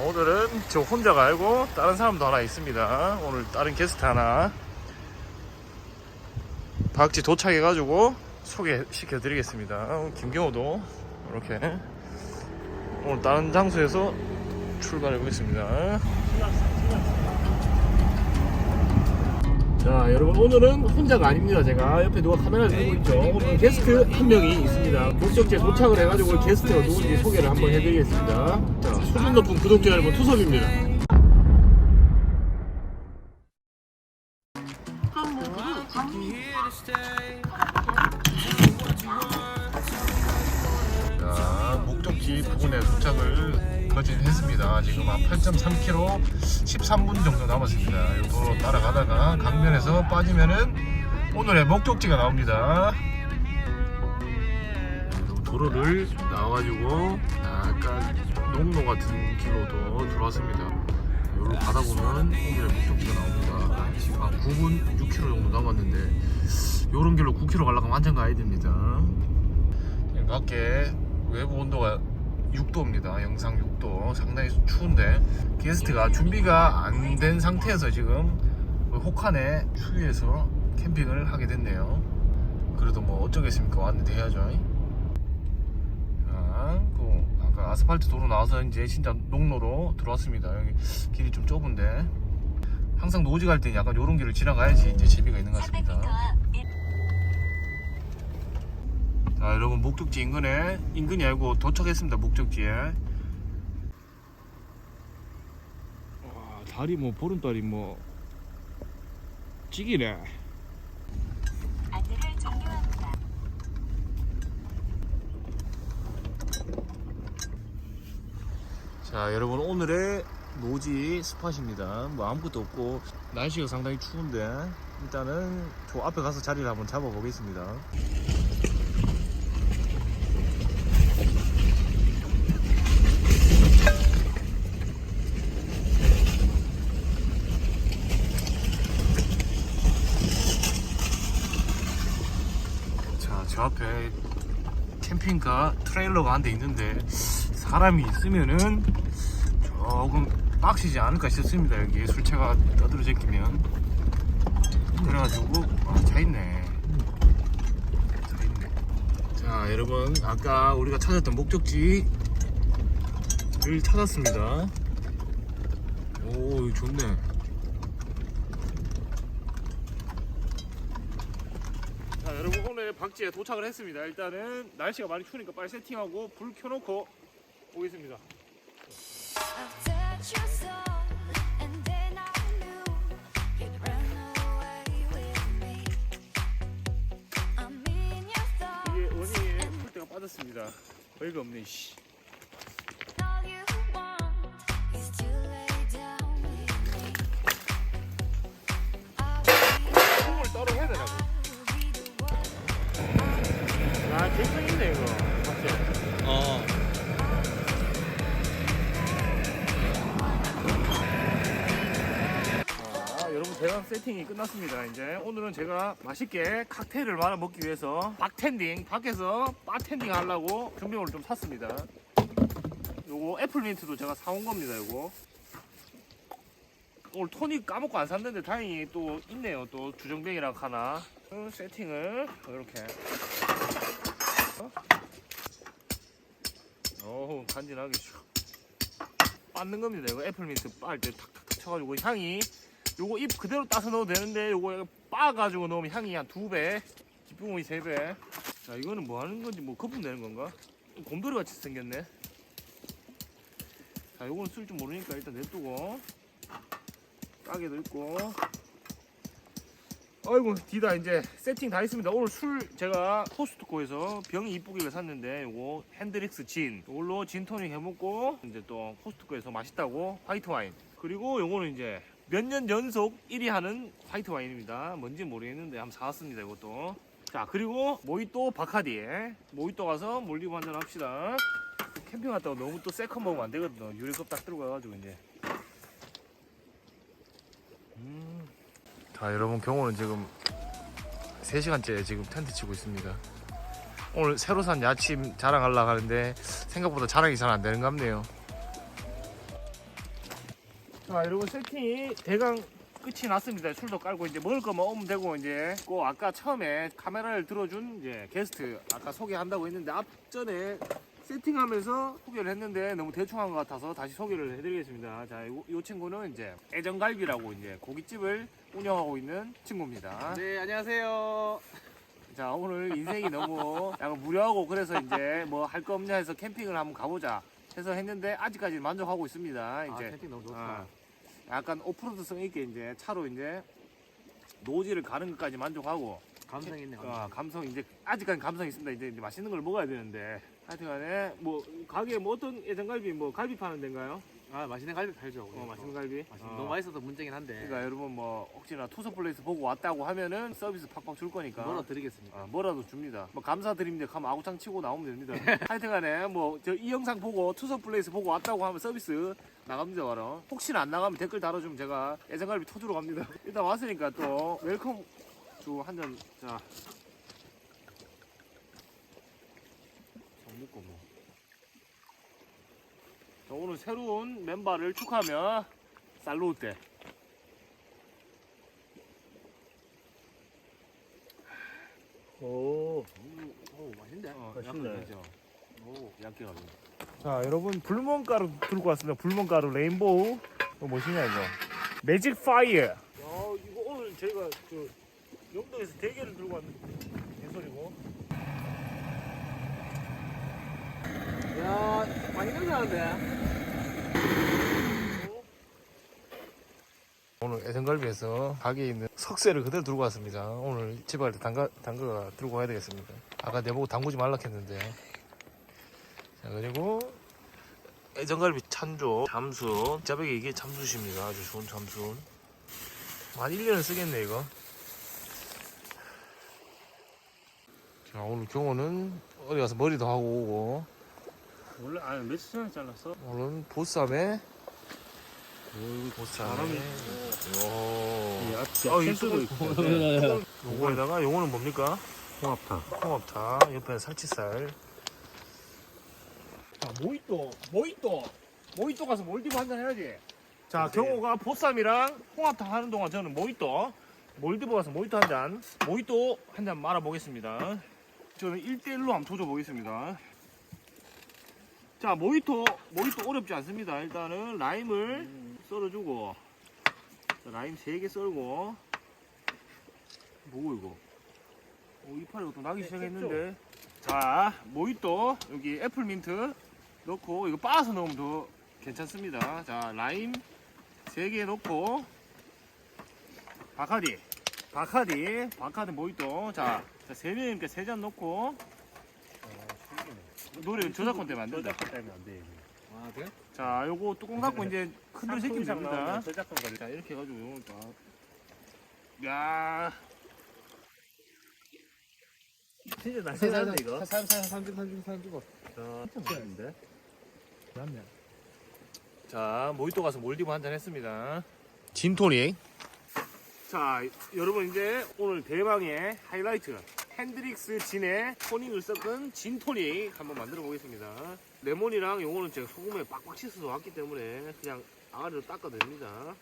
오늘은 저 혼자가 아니고 다른 사람도 하나 있습니다. 오늘 다른 게스트 하나 박지 도착해 가지고 소개시켜 드리겠습니다. 김경호도 이렇게 오늘 다른 장소에서 출발해 보겠습니다. 자 여러분 오늘은 혼자가 아닙니다 제가 옆에 누가 카메라를 들고 있죠 오늘 게스트 한 명이 있습니다 목적지에 도착을 해가지고 게스트가 누군지 소개를 한번 해드리겠습니다 자 수준 높은 구독자 여러분 투섭입니다. 자 목적지 부근에 도착을 거진 했습니다. 지금 한 8.3km 13분 정도 남았습니다. 이 도로 따라가다가 강변에서 빠지면은 오늘의 목적지가 나옵니다. 이 도로를 나와가지고 약간 농로 같은 길로도 들어왔습니다 여기로 가다 보면 오늘의 목적지가 나옵니다 한 9분 6km 정도 남았는데 요런 길로 9km 가려면 완전 가야 됩니다 밖에 외부 온도가 6도입니다. 영상 6도. 상당히 추운데 게스트가 준비가 안 된 상태에서 지금 그 혹한의 추위에서 캠핑을 하게 됐네요. 그래도 뭐 어쩌겠습니까? 왔는데 해야죠. 자, 그 아스팔트 도로 나와서 이제 진짜 농로로 들어왔습니다. 여기 길이 좀 좁은데 항상 노지 갈 때 약간 요런 길을 지나가야지 이제 재미가 있는 것 같습니다. 자 여러분 목적지 인근에 인근이 아니고 도착했습니다 목적지에 와 달이 뭐 보름달이 뭐 찌기네 안내를 종료합니다. 자 여러분 오늘의 노지 스팟입니다. 뭐 아무것도 없고 날씨가 상당히 추운데 일단은 저 앞에 가서 자리를 한번 잡아 보겠습니다. 자, 저 앞에 캠핑카 트레일러가 한 대 있는데 사람이 있으면은 조금 빡시지 않을까 싶습니다. 여기 술차가 떠들어 제끼면 그래가지고 아, 차 있네. 차 있네. 자, 여러분 아까 우리가 찾았던 목적지를 찾았습니다. 오, 좋네. 자 여러분 오늘 박지에 도착을 했습니다 일단은 날씨가 많이 추우니까 빨리 세팅하고 불 켜놓고 오겠습니다 이게 원인에 풀때가 빠졌습니다 어이가 없네 씨 콩을 따로 해야 되나. 아 객성이네 이거 박지 어. 대강 세팅이 끝났습니다 이제. 오늘은 제가 맛있게 칵테일을 말아 먹기 위해서 박텐딩 밖에서 바텐딩 하려고 준비물을 좀 샀습니다. 요거 애플민트도 제가 사온 겁니다 요거. 오늘 토닉 까먹고 안 샀는데 다행히 또 있네요 또 주정뱅이랑 하나. 어, 세팅을 이렇게. 어우 간지나게 슉 빻는 겁니다 이거. 애플민트 빻을 때 탁탁탁 쳐가지고 향이 요거 잎 그대로 따서 넣어도 되는데 요거 빻아가지고 넣으면 향이 한 두배 기쁨이 세배 자 이거는 뭐 하는 건지 뭐 거품 내는 건가? 곰돌이 같이 생겼네. 자 요거는 쓸 줄 모르니까 일단 냅두고 가게도 있고. 아이고 디다 이제 세팅 다 했습니다. 오늘 술 제가 코스트코에서 병이 이쁘길래 샀는데 요거 핸드릭스 진. 이걸로 진토닉 해먹고 이제 또 코스트코에서 맛있다고 화이트 와인. 그리고 요거는 이제 몇 년 연속 1위 하는 화이트 와인입니다. 뭔지 모르겠는데 한번 사왔습니다 이것도. 자 그리고 모히또 바카디 모히또 가서 몰디브 한잔 합시다. 캠핑 갔다가 너무 또 세컨 먹으면 안 되거든요. 유리컵 딱 들고 가가지고 이제. 음. 자 여러분 경호는 지금 3시간째 지금 텐트 치고 있습니다. 오늘 새로 산 야침 자랑하려고 하는데 생각보다 자랑이 잘 안 되는 것 같네요 자 여러분 세팅이 대강 끝이 났습니다. 술도 깔고 이제 먹을 거만 오면 되고 이제 그 아까 처음에 카메라를 들어준 이제 게스트 아까 소개한다고 했는데 앞전에 세팅하면서 소개를 했는데 너무 대충 한 것 같아서 다시 소개를 해드리겠습니다. 자, 요, 요 친구는 이제 애정갈비라고 이제 고깃집을 운영하고 있는 친구입니다. 네, 안녕하세요. 자, 오늘 인생이 너무 약간 무료하고 그래서 이제 뭐 할 거 없냐 해서 캠핑을 한번 가보자 해서 했는데 아직까지 만족하고 있습니다. 아, 이제 캠핑 너무 좋다. 아, 약간 오프로드성 있게 이제 차로 이제 노지를 가는 것까지 만족하고 감성 있네. 감성. 아, 감성 이제 아직까지 감성 있습니다. 이제, 이제 맛있는 걸 먹어야 되는데 하여튼간에 뭐 가게 뭐 어떤 예전갈비 뭐 갈비 파는 데인가요? 아, 맛있는 갈비 팔죠. 우리. 어, 맛있는 갈비. 맛있는- 어. 너무 맛있어서 문제긴 한데. 그러니까 여러분 뭐 혹시나 투서 플레이스 보고 왔다고 하면은 서비스 팍팍 줄 거니까 뭐라 드리겠습니다. 아, 뭐라도 줍니다. 뭐 감사드립니다. 하면 아구창 치고 나오면 됩니다. 하여튼간에 뭐 저 이 영상 보고 투서 플레이스 보고 왔다고 하면 서비스 나갑니다. 바로 혹시나 안 나가면 댓글 달아주면 제가 예전갈비 터주러 갑니다. 일단 왔으니까 또 웰컴 주 한잔 자. 정 먹고 뭐. 자, 오늘 새로운 멤버를 축하하며 살로우때 오. 음, 오, 맛있는데? 어, 맛있네. 약간 되죠. 오. 얇게 가지고. 자, 여러분 불멍 가루 들고 왔습니다. 불멍 가루 레인보우. 이거 뭐시냐 이거? 매직 파이어. 야, 이거 오늘 저희가 그 영동에서 대게를 들고 왔는데 개소리고. 야, 많이 냄새나는데? 오늘 애성갈비에서 가게에 있는 석쇠를 그대로 들고 왔습니다. 오늘 집에 갈때 담가, 담가 들고 가야 되겠습니다. 아까 내보고 담그지 말라 했는데. 자, 그리고 애정갈비 찬조, 잠수. 자백에 이게 잠수십니다. 아주 좋은 잠수. 한 1년을 쓰겠네, 이거. 자, 오늘 경호는 어디 가서 머리도 하고 오고. 원래 아니 며칠 전에 잘랐어? 오늘은 보쌈에 보쌈에 사람이- 오. 야, 어, 캘이 수도 있고. 요거에다가 요거는 뭡니까? 홍합탕. 홍합탕. 옆에는 살치살. 자 모히또 모히또. 모히또 가서 몰디브 한잔 해야지. 자 경호가 보쌈이랑 홍합탕 하는 동안 저는 모히또 몰디브 가서 모히또 한 잔 모히또 한 잔 말아 보겠습니다. 저는 1대1로 한번 조져 보겠습니다. 자 모히또 모히또 어렵지 않습니다. 일단은 라임을 썰어주고 자, 라임 3개 썰고 뭐고 이거 오, 이파리가 또 나기 시작했는데. 자, 모히또 여기 애플민트 넣고 이거 빻아서 넣으면 더 괜찮습니다. 자, 라임 3개 넣고 바카디, 바카디, 바카디 모히또. 자, 자 3명이니까 3잔 넣고 노래 저작권 때문에 안 된다. 저작권 때문에 안 돼. 아, 그래? 자, 요거 뚜껑 닫고 이제 큰들 새끼면 됩니다. 저작권 걸리. 자, 이렇게 해가지고 자, 야, 진짜 날씬한데 이거. 사람 주고. 괜찮은데? 맞네. 자, 모히또 가서 몰디브 한잔 했습니다. 진토닉. 자, 여러분 이제 오늘 대망의 하이라이트. 핸드릭스 진의 토닉을 섞은 진토닉 한번 만들어 보겠습니다. 레몬이랑 요거는 제가 소금에 빡빡 씻어서 왔기 때문에 그냥 아가리로 닦아도 됩니다.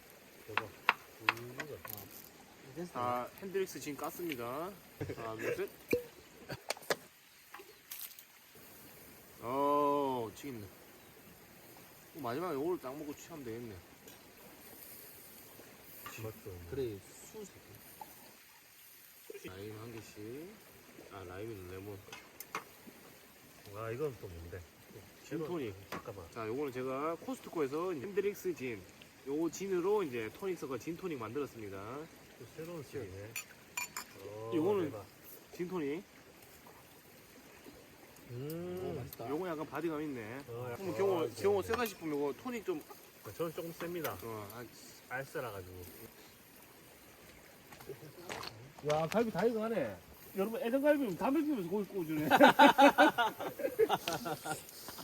자, 핸드릭스 진 깠습니다. 하나, 둘, 셋. 어, 치겠네. 어, 마지막에 요거를 딱 먹고 취하면 되겠네. 그래, 수 새끼. 라임 한 개씩. 아, 라임은 레몬. 와 이건 또 뭔데? 진토닉. 잠깐만. 자, 요거는 제가 코스트코에서 이제 핸드릭스 진. 요거 진으로 이제 토닉 섞어 진토닉 만들었습니다. 또 새로운 술이네. 어, 이거는- 대박. 진토닉. 음. 맛있다. 요거 약간 바디감 있네. 어, 약간- 그럼 경호, 어, 경호 네. 세다 싶으면 요거 토닉 좀, 저는 조금 셉니다. 어, 한 알싸라 가지고. 야, 갈비 다 익어가네. 여러분, 애정갈비는 담배 피우면서 고기 구워주네.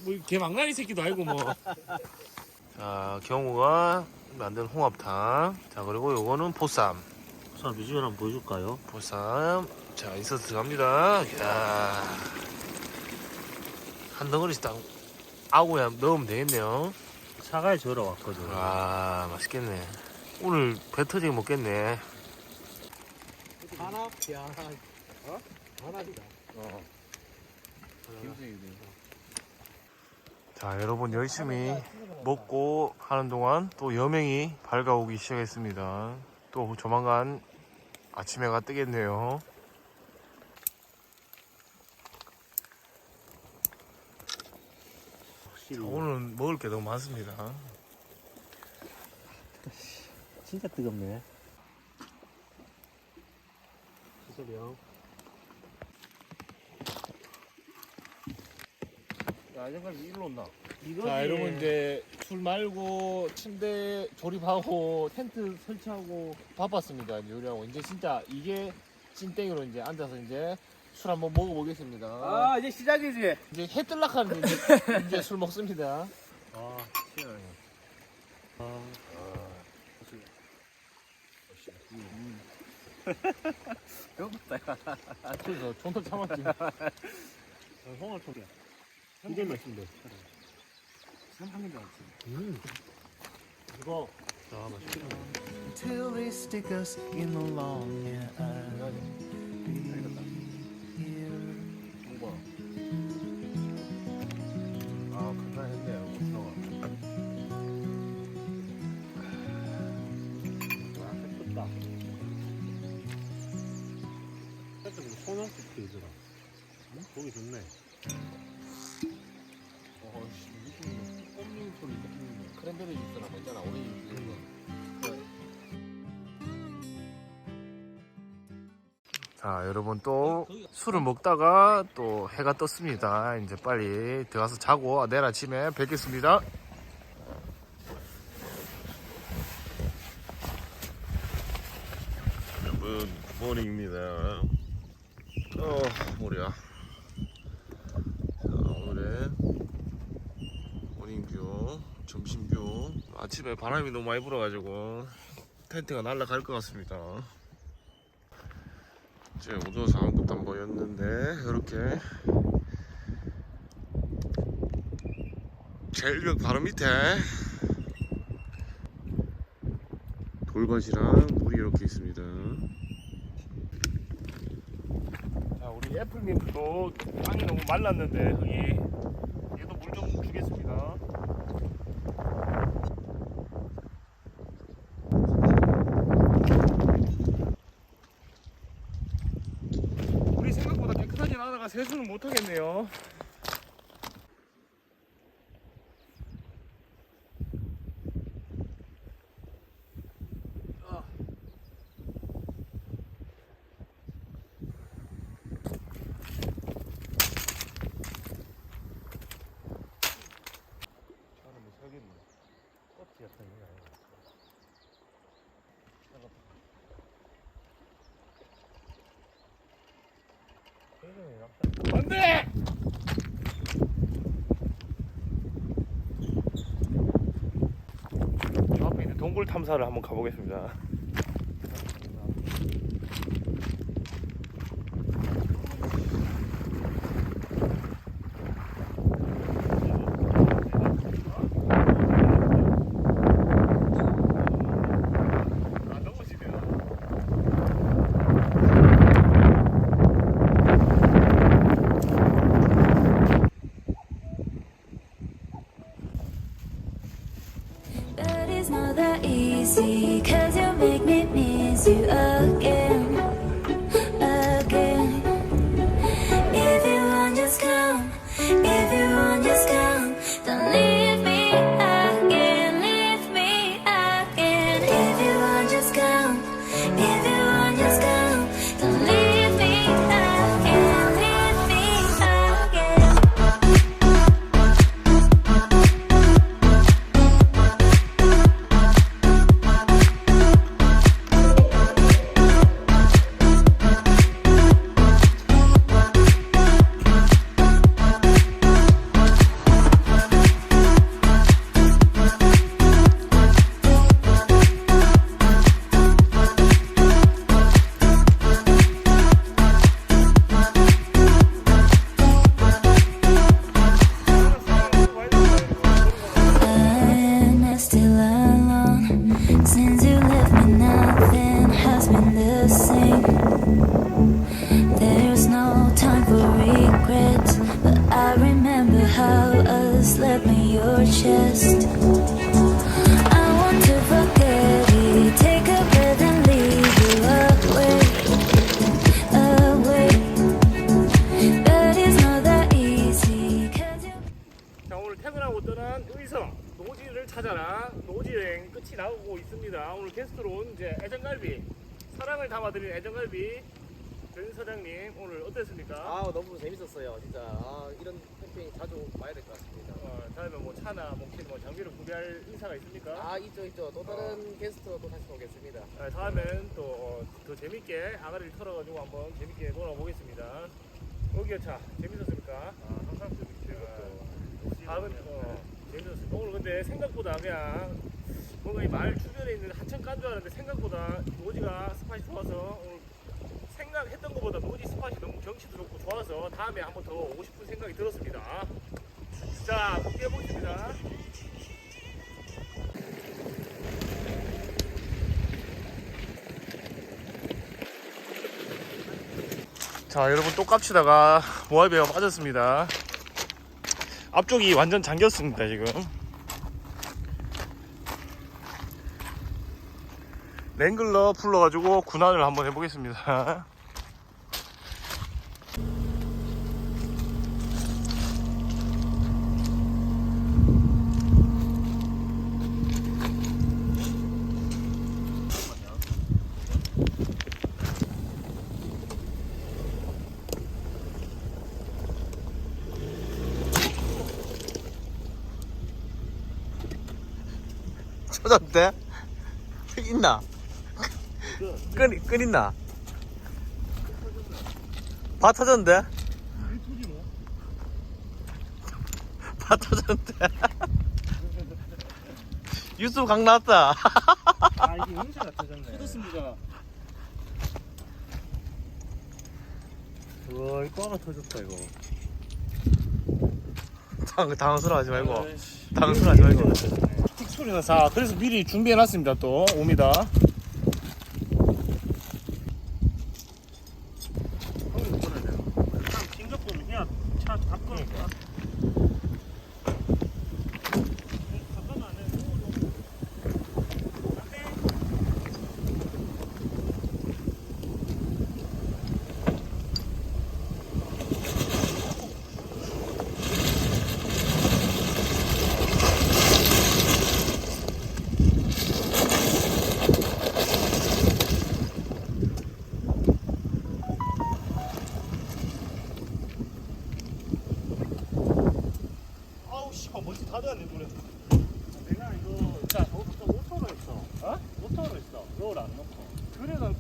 뭐, 개 망나니 새끼도 아니고, 뭐. 자, 경우가 만든 홍합탕. 자, 그리고 요거는 보쌈. 우선 비주얼 한번 보여줄까요? 보쌈. 자, 있어서 들어갑니다. 야. 한 덩어리씩 딱 아구에 넣으면 되겠네요. 차가에 절어 왔거든. 아 맛있겠네. 오늘 배 터지게 먹겠네. 하나야 하나. 어? 하나이다. 어. 김수희네. 자 여러분 열심히 먹고 하는 동안 또 여명이 밝아오기 시작했습니다. 또 조만간 아침 해가 뜨겠네요. 자, 오늘은 먹을 게 너무 많습니다. 진짜 뜨겁네. 수섭이 야 이제까지 일로 온다. 이거 자 여러분 이제 술 말고 침대 조립하고 텐트 설치하고 바빴습니다 이제 요리하고 이제 진짜 이게 찐땡으로 이제 앉아서 이제 술 한번 먹어보겠습니다. 아 이제 시작이지. 이제 해 뜰락하는 이제, 이제 술 먹습니다. 아, 시원해. 아, 배고프다. 그래서 존나 참았지. 홍어 초기야. 이게 맛있는데. 개도 안 음. 이거. 아, 맛있겠네. till they stick us in the long and 이지라. 응? 보기 좋네. 어씨 무슨 껌링 소리 크랜베리 주스나 뭐 있잖아 오렌지 주스 이런 거. 자 여러분 또 술을 먹다가 또 해가 떴습니다 이제 빨리 들어가서 자고 내일 아침에 뵙겠습니다 여러분 굿모닝입니다 어 머리야 자 오늘의 모닝뷰 점심뷰 아침에 바람이 너무 많이 불어가지고 텐트가 날아갈 것 같습니다. 이제 어두워서 아무것도 안 보였는데 이렇게 제일벽 바로 밑에 돌밭이랑 물이 이렇게 있습니다. 자 우리 애플민트도 땅이 너무 말랐는데 흙이 얘도 물 좀 주겠습니다 우리 생각보다 세수는 못하겠네요 차는 뭐 살겠네 껍질 같은 거 아니야? 안돼! 저 탐사를 한번 가보겠습니다. There 또 다시 오겠습니다 아, 다음엔 또 더 재밌게 아가리를 털어가지고 한번 재밌게 놀아보겠습니다. 여기요 차 재밌었습니까? 아 항상 재밌죠. 다음은 어, 재밌었습니다. 오늘 근데 생각보다 그냥 뭔가 이 마을 주변에 있는 하천 간줄 알았는데 생각보다 노지가 스팟이 좋아서 오늘 생각했던 것보다 노지 스팟이 너무 경치도 좋고 좋아서 다음에 한번 더 오고 싶은 생각이 들었습니다. 자, 함께 해보겠습니다. 자 여러분 또 깝치다가 모아비가 빠졌습니다. 앞쪽이 완전 잠겼습니다 지금. 랭글러 불러가지고 군환을 한번 해보겠습니다 찾았대? 있나? 끈, 끈 있나? 바 터졌는데? 바 터졌는데? 유튜브 강 나왔다. 아 이게 음수가 터졌네 우와 이거 하나 터졌다 이거 당, 당황스러워하지 말고. 당황스러워하지 말고. 틱 소리가 자 그래서 미리 준비해놨습니다 또. 옵니다 긴급 보면 그냥 차 바꾸니까 아우 씨 먼지 다 닿네 눈에 내가 이거 자 저부터 5톤을 했어 어? 5톤을 했어 롤 안 넣고 그래 나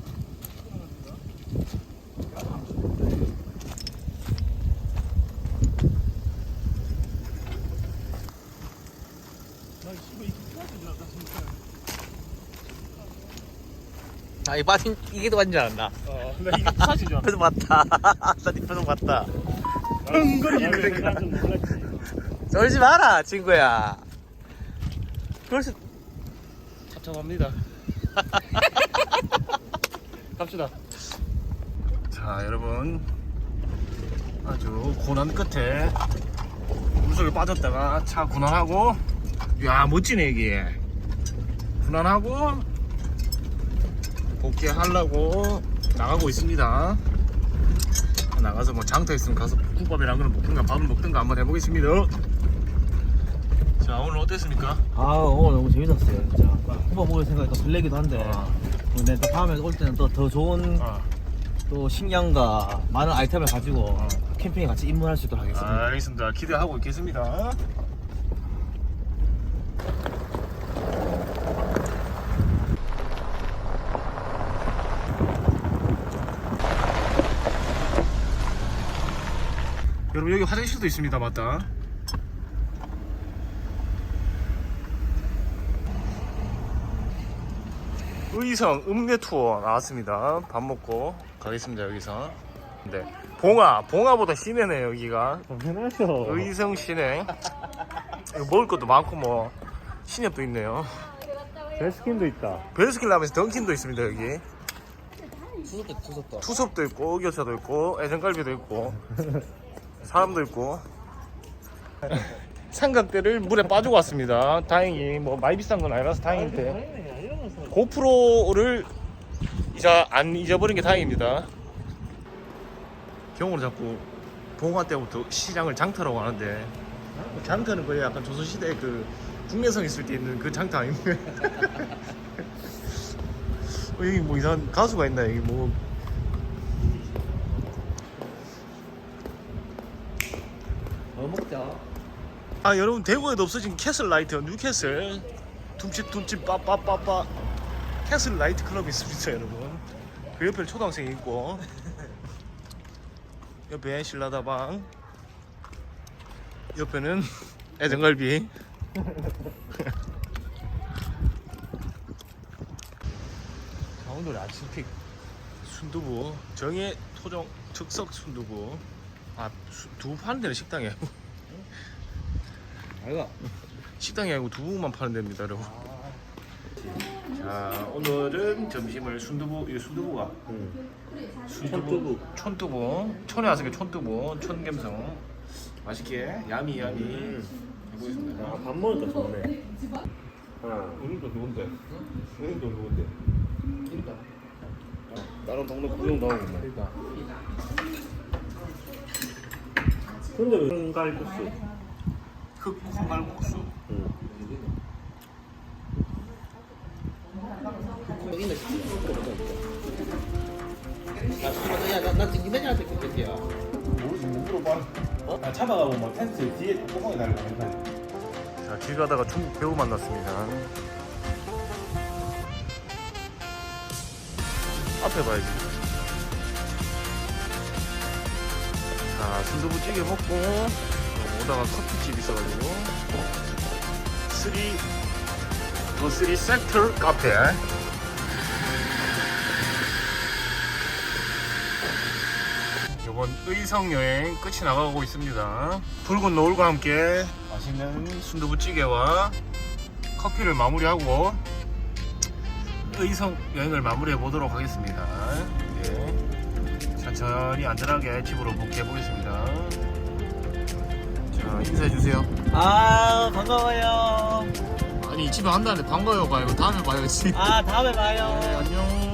나 씨발 이게 피하지 나 진짜 아, 이 빠진, 이게 더 맞는 줄 알았나? 어 근데 이게 피하지 나 표정 봤다. 나 네 표정 봤다. 흥거리게 나좀 놀랐지 쫄지 마라, 친구야. 그래서 합참합니다 갑시다 자 여러분 아주 고난 끝에 물속에 빠졌다가 차 군환하고 야 멋지네 이게 군환하고 복귀하려고 나가고 있습니다 나가서 뭐 장터 있으면 가서 국밥이랑 그런 볶음밥 밥을 먹든가 한번 해보겠습니다 자 오늘 어땠습니까? 아 오늘 너무 재밌었어요 진짜 후보 먹을 생각이 또 설레기도 한데 아. 근데 또 다음에 올 때는 또 더 좋은 아. 또 식량과 많은 아이템을 가지고 캠핑에 같이 입문할 수 있도록 하겠습니다 알겠습니다. 기대하고 있겠습니다. 여기 화장실도 있습니다. 맞다. 의성 읍내 투어 나왔습니다. 밥 먹고 가겠습니다. 여기서. 네. 봉화, 봉화보다 시내네 여기가. 당연하죠 의성 시내. 이거 먹을 것도 많고 뭐 신협도 있네요. 베스킨도 있다 베스킨 라면서 던킨도 있습니다 여기. 투섭도 있고 의교차도 있고 애정갈비도 있고 사람도 있고. 삼각대를 물에 빠지고 왔습니다. 다행히 뭐 많이 비싼 건 아니라서 다행인데 고프로를 이자 안 잊어버린 게 다행입니다. 경우로 자꾸 봉화 때부터 시장을 장터라고 하는데 장터는 거의 약간 조선시대 그 국내성 있을 때 있는 그 장터 아닌데 어, 여기 뭐 이상한 가수가 있나 여기 뭐 먹자. 아 여러분 대구에도 없어진 캐슬 라이트 뉴캐슬. 둠칫 둠칫 빠빠빠빠. 캐슬 라이트 클럽이 있습니다 여러분. 그 옆에 초등학생이 있고. 옆에 신라다방. 옆에는 애정갈비. 강원도의 아침픽. 순두부. 정예 토종 즉석 순두부. 아 수- 두부 파는 데는 식당이에요 아이가. 식당이 아니고 두부만 파는 데입니다, 여러분. 자, 오늘은 점심을 순두부, 이 순두부가 순두부, 촌두부, 촌에 와서 게 촌두부, 촌갬성 맛있게 야미 야미 해보겠습니다. 아, 밥 먹으니까 좋네. 우리도 누군데? 우리도 누군데? 다른 동네 구경 나오고 뭐. 근데 왜 콩갈국수? 여기 잠깐만, 야, 나, 나 지금. 모르지, 못. 아, 차박하고 막 텐트 뒤에 뚜껑이 달고 있는 자, 길 가다가 중국 배우 만났습니다. 앞에 봐야지. 자, 순두부찌개 먹고 어, 오다가 커피집 있어가지고 쓰리 더 쓰리 섹터 카페. 이번 의성 여행 끝이 나가고 있습니다. 붉은 노을과 함께 맛있는 순두부찌개와 커피를 마무리하고 의성 여행을 마무리해 보도록 하겠습니다. 예. 천천히 안전하게 집으로 복귀해 보겠습니다. 자 인사해 주세요. 아, 반가워요. 아니 집에 한다는데 반가워요 봐요. 다음에 봐야지. 아, 다음에 봐요. 네, 안녕.